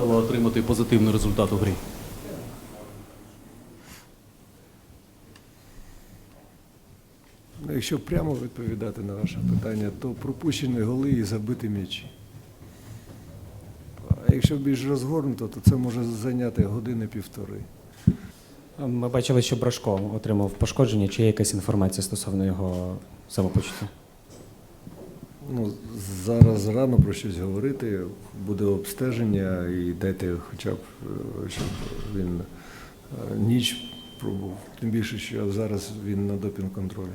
отримати позитивний результат у грі? Ну, Якщо прямо відповідати на ваше питання, то пропущені голи і забиті м'ячі. А якщо більш розгорнуто, то це може зайняти години-півтори. Ми бачили, що Брашко отримав пошкодження. Чи є якась інформація стосовно його самопочуття? Ну, зараз рано про щось говорити, буде обстеження і дайте хоча б, е, щоб він е, ніч пробув. Тим більше, що зараз він на допінг-контролі.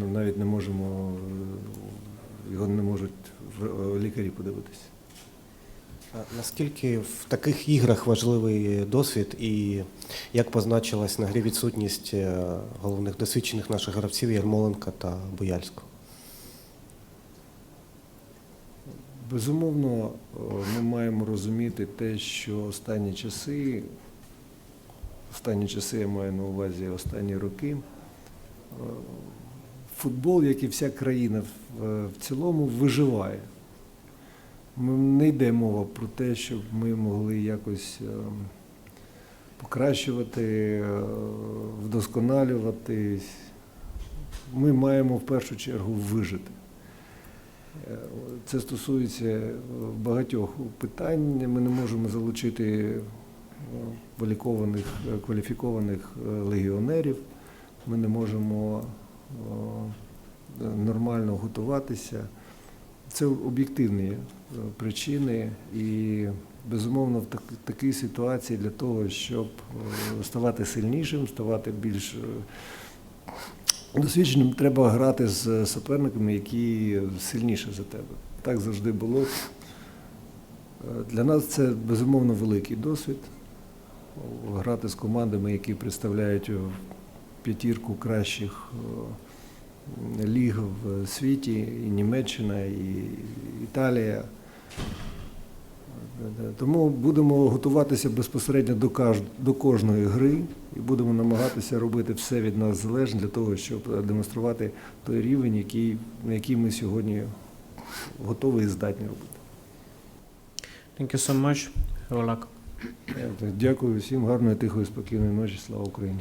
Ну, навіть не можемо, е, його не можуть лікарі подивитися. Наскільки в таких іграх важливий досвід і як позначилась на грі відсутність головних досвідчених наших гравців Ярмоленка та Бояльського? Безумовно, е, ми маємо розуміти те, що останні часи, останні часи я маю на увазі останні роки, е, футбол, як і вся країна в- в цілому, виживає. Не йде мова про те, щоб ми могли якось е, покращувати, е, вдосконалюватись. Ми маємо в першу чергу вижити. Це стосується е, багатьох питань. Ми не можемо залучити кваліфікованих, е, кваліфікованих е, легіонерів. Ми не можемо нормально готуватися. Це об'єктивні причини, і безумовно в такій ситуації для того, щоб ставати сильнішим, ставати більш досвідченим, треба грати з суперниками, які сильніші за тебе. Так завжди було. Для нас це безумовно великий досвід. Грати з командами, які представляють п'ятірку кращих е, ліг в світі, і Німеччина, і Італія. Тому будемо готуватися безпосередньо до, каж- до кожної гри і будемо намагатися робити все від нас залежне для того, щоб демонструвати той рівень, який, на який ми сьогодні готові і здатні робити. Thank you so much. Good luck. Дякую всім, гарної, тихої, спокійної ночі. Слава Україні!